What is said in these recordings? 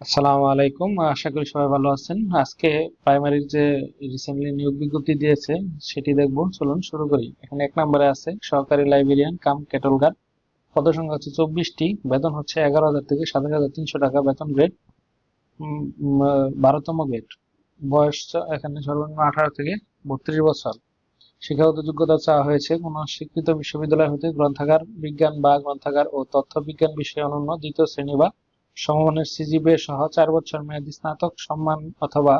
আসসালামু আলাইকুম। আশা করি সবাই ভালো আছেন। আজকে প্রাইমারির যে রিসেন্টলি নিয়োগ বিজ্ঞপ্তি দিয়েছে, সেটি দেখব। চলুন শুরু করি। এখানে এক নম্বরে আছে, সহকারী লাইব্রেরিয়ান কাম ক্যাটল গার্ড পদ সংখ্যা হচ্ছে চব্বিশটি। বেতন হচ্ছে এগারো হাজার থেকে সাতাশ হাজার তিনশো টাকা বেতন গ্রেড বারোতম গ্রেড বয়স এখানে সর্বনিম্ন আঠারো থেকে বত্রিশ বছর। শিক্ষাগত যোগ্যতা চাওয়া হয়েছে কোন স্বীকৃত বিশ্ববিদ্যালয় হতে গ্রন্থাগার বিজ্ঞান বা গ্রন্থাগার ও তথ্য বিজ্ঞান বিষয়ে অনন্য দ্বিতীয় শ্রেণি বা সমমানের সিজিপিএ সহ চার বছর মেয়াদী স্নাতক সম্মান অথবা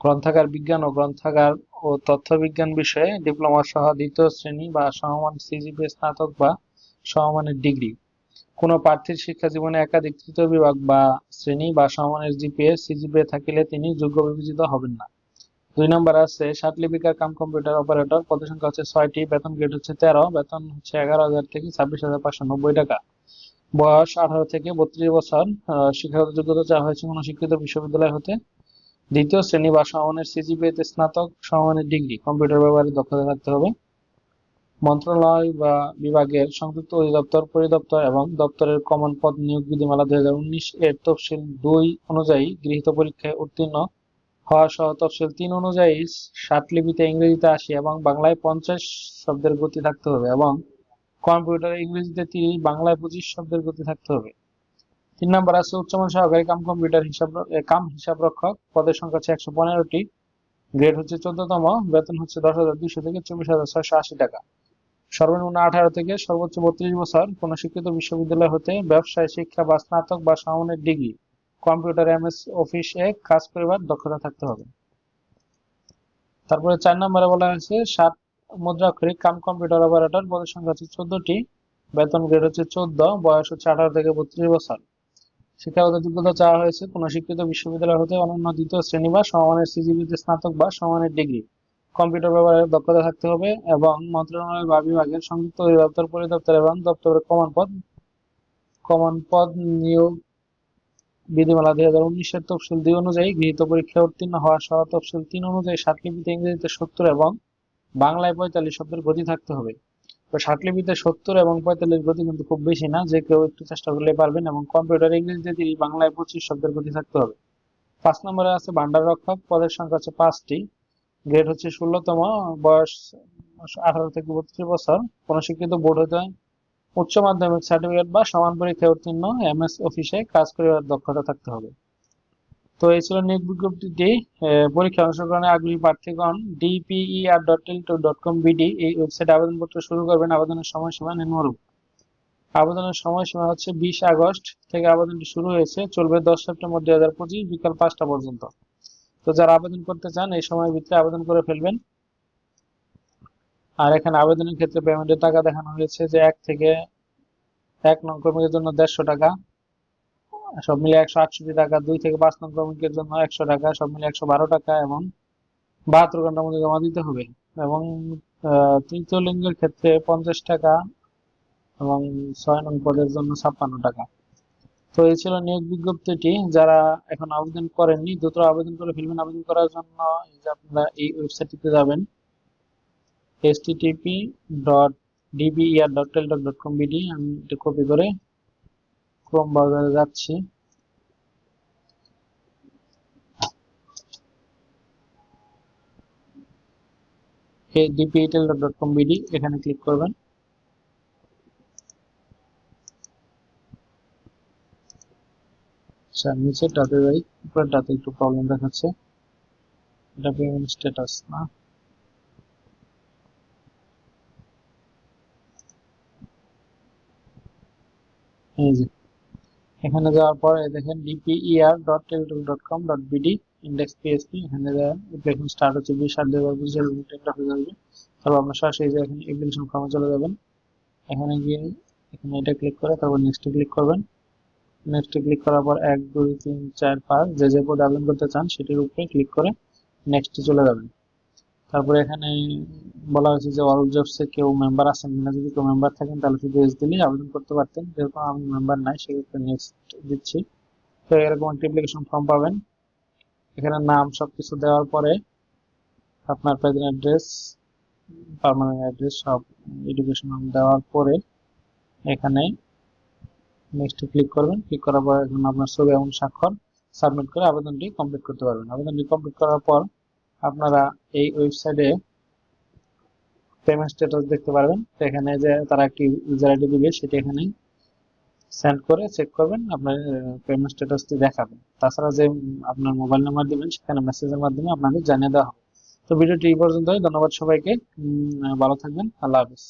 গ্রন্থাগার বিজ্ঞান ও গ্রন্থাগার ও তথ্য বিজ্ঞান বিষয়ে ডিপ্লোমা সহ দ্বিতীয় শ্রেণি বা সমমান সিজিপিএ স্নাতক বা সমমানের ডিগ্রি। কোনো প্রার্থীর শিক্ষা জীবনে একাধিক তৃতীয় বিভাগ বা শ্রেণি বা সমমানের জিপিএ সিজিপিএ থাকিলে তিনি যোগ্য বিবেচিত হবেন না। দুই নম্বর আছে ষাট লিপিকার কাম কম্পিউটার অপারেটর। পদ সংখ্যা হচ্ছে ছয়টি। বেতন গ্রেড হচ্ছে তেরো। বেতন হচ্ছে এগারো হাজার থেকে ছাব্বিশ হাজার পাঁচশো নব্বই টাকা। বয়স আঠারো থেকে বত্রিশ বছর শিক্ষাগত যোগ্যতা চাওয়া হয়েছে কোনো স্বীকৃত বিশ্ববিদ্যালয় হতে। দ্বিতীয় শ্রেণি বা সমমানের সিজিপিএ তে স্নাতক, সমমানের ডিগ্রি, কম্পিউটার ব্যবহারে দক্ষতা থাকতে হবে। মন্ত্রণালয় বা বিভাগের সংযুক্ত অধিদপ্তর, পরিদপ্তর এবং দপ্তরের কমন পদ নিয়োগ বিধিমালা দুই হাজার উনিশ এর তফসিল দুই অনুযায়ী গৃহীত পরীক্ষায় উত্তীর্ণ হওয়া সহ তফসিল তিন অনুযায়ী ষাট লিপিতে ইংরেজিতে আশি এবং বাংলায় পঞ্চাশ শব্দের গতি থাকতে হবে এবং কম্পিউটারে, ইংরেজিতে তিরিশ বাংলায় পঁচিশ শব্দের গতি থাকতে হবে। তিন নম্বর আছে উচ্চমান সহকারী কাম কম্পিউটার হিসাব কাম হিসাব রক্ষক পদের সংখ্যা হচ্ছে একশো পনেরোটি। গ্রেড হচ্ছে চোদ্দতম। বেতন হচ্ছে দশ হাজার দুইশো থেকে চব্বিশ হাজার ছয়শো আশি টাকা। সর্বনিম্ন আঠারো থেকে সর্বোচ্চ বত্রিশ বছর কোন স্বীকৃত বিশ্ববিদ্যালয় হতে ব্যবসায় শিক্ষা বা স্নাতক বা সমমানের ডিগ্রি, কম্পিউটার, এমএস অফিস এ কাজ করিবার দক্ষতা থাকতে হবে। তারপরে চার নম্বরে বলা হয়েছে, সাত মুদ্রাক্ষরিক কাম কম্পিউটার অপারেটর পদের সংখ্যা হচ্ছে চোদ্দটি, বেতন গ্রেড হচ্ছে চোদ্দ, বয়স হচ্ছে আঠারো থেকে বত্রিশ বছর। শিক্ষাগত যোগ্যতা চাওয়া হয়েছে, কোন স্বীকৃত বিশ্ববিদ্যালয় হতে অনন্য দ্বিতীয় শ্রেণি বা সমমানের সিজিপিতে স্নাতক বা সমমানের ডিগ্রি। কম্পিউটার ব্যবহারের দক্ষতা থাকতে হবে এবং মন্ত্রণালয় বা বিভাগের সংযুক্ত অধিদপ্তর, পরিদপ্তর এবং দপ্তরের কমন পদ কমন পদ নিয়োগ বিধিমালা দুই হাজার উনিশের তফসিল দুই অনুযায়ী গৃহীত পরীক্ষায় উত্তীর্ণ হওয়া সহ তফসিল তিন অনুযায়ী ষাটলিপিতে ইংরেজিতে সত্তর এবং বাংলায় পঁয়তাল্লিশ শব্দের গতি থাকতে হবে। তো ষাটলিপিতে সত্তর এবং পঁয়তাল্লিশ গতি কিন্তু খুব বেশি না, যে কেউ একটু চেষ্টা করলে পারবেন এবং কম্পিউটার ইংরেজিতে তিরিশ বাংলায় পঁচিশ শব্দের গতি থাকতে হবে। পাঁচ নম্বরে আছে ভান্ডার রক্ষক, পদের সংখ্যা হচ্ছে পাঁচটি। গ্রেড হচ্ছে ষোলোতম, বয়স আঠারো থেকে বত্রিশ বছর। কোন শিক্ষিত বোর্ড হতে হয়। উচ্চ মাধ্যমিক সার্টিফিকেট বা সমান পরীক্ষায় উত্তীর্ণ, এমএস অফিসে কাজ করার দক্ষতা থাকতে হবে। তো এই ছিল নিয়োগ বিজ্ঞপ্তিটি পরীক্ষা অংশগ্রহণে আগ্রহী প্রার্থীগণ DPER dot Teletalk dot com BD এই ওয়েবসাইটে আবেদনপত্র শুরু করবেন। আবেদনের সময়সীমা নিম্নরূপ। আবেদনের সময়সীমা হচ্ছে বিশ আগস্ট থেকে আবেদনটি শুরু হয়েছে, চলবে দশ সেপ্টেম্বর দুই হাজার পঁচিশ বিকাল পাঁচটা পর্যন্ত। তো যারা আবেদন করতে চান, এই সময়ের ভিতরে আবেদন করে ফেলবেন। আর এখানে আবেদনের ক্ষেত্রে পেমেন্টের টাকা দেখানো হয়েছে যে এক থেকে এক নং ক্রমিকের জন্য দেড়শো টাকা। সব মিলে একশো আটষট্টি টাকা, দুই থেকে পাঁচ নং ক্রমিকের জন্য একশো টাকা, সব মিলে একশো বারো টাকা এবং বাহাত্তর ঘণ্টার মধ্যে জমা দিতে হবে এবং তৃতীয় লিঙ্গের ক্ষেত্রে পঞ্চাশ টাকা এবং ছয় নং পদের জন্য ছাপ্পান্ন টাকা। তো এই ছিল নিয়োগ বিজ্ঞপ্তিটি। যারা এখন আবেদন করেননি, দ্রুত আবেদন করে ফেলবেন। আবেদন করার জন্য আপনারা এই ওয়েবসাইটটিতে যাবেন, http dot DBER dot Teletalk dot com BD আমি এটা কপি করে ক্রোম ব্রাউজারে যাচ্ছি। এই ডিপিইটেল ডট কম বিডি এখানে ক্লিক করবেন। আচ্ছা নিচেরটাতে যাই উপরেরটাতে একটু প্রবলেম দেখাচ্ছে। এটা পেমেন্ট স্ট্যাটাস না। এই যে এখানে যাওয়ার পরে দেখেন DPER dot Teletalk dot com dot এখানে অ্যাপ্লিকেশন স্টার্ট হচ্ছে বিশ সাত দুই হাজার পঁচিশ টেন্ডার হয়ে যাবে। তারপর আপনার সরাসরি যে এখানে অ্যাপ্লিকেশন ফর্মে চলে যাবেন। এখানে গিয়ে এখানে এটা ক্লিক করে তারপর নেক্সটে ক্লিক করবেন। নেক্সটে ক্লিক করার পর এক, দুই, তিন, চার, পাঁচ, যে যে পদ আবেদন করতে চান সেটির উপরে ক্লিক করে নেক্সটে চলে যাবেন। তারপরে এখানে বলা হয়েছে যে অল জবসে কেউ মেম্বার আছেন কিনা, যদি কেউ মেম্বার থাকেন তাহলে শুধু এস দিলেই আবেদন করতে পারতেন। যেহেতু আমি মেম্বার নাই সেক্ষেত্রে নেক্সট দিচ্ছি। তো এরকম একটা অ্যাপ্লিকেশন ফর্ম পাবেন। এখানে নাম সবকিছু দেওয়ার পরে আপনার প্রেজেন্ট অ্যাড্রেস পার্মানেন্ট অ্যাড্রেস সব এডুকেশন দেওয়ার পরে এখানে নেক্সট ক্লিক করবেন। ক্লিক করার পর এখন আপনার ছবি এবং স্বাক্ষর সাবমিট করে আবেদনটি কমপ্লিট করতে পারবেন। আবেদনটি কমপ্লিট করার পর আপনারা এই ওয়েবসাইটে পেমেন্ট স্ট্যাটাস দেখতে পারবেন। এখানে যে তারা একটি ইউজার আইডি দিবে, সেটি এখানে সেন্ড করে চেক করবেন, আপনার পেমেন্ট স্ট্যাটাসটি দেখাবে তাছাড়া যে আপনার মোবাইল নাম্বার দিবেন, সেখানে মেসেজের মাধ্যমে আপনাদের জানিয়ে দেওয়া হবে। তো ভিডিওটি এই পর্যন্তই। ধন্যবাদ সবাইকে। ভালো থাকবেন। আল্লাহ হাফিজ।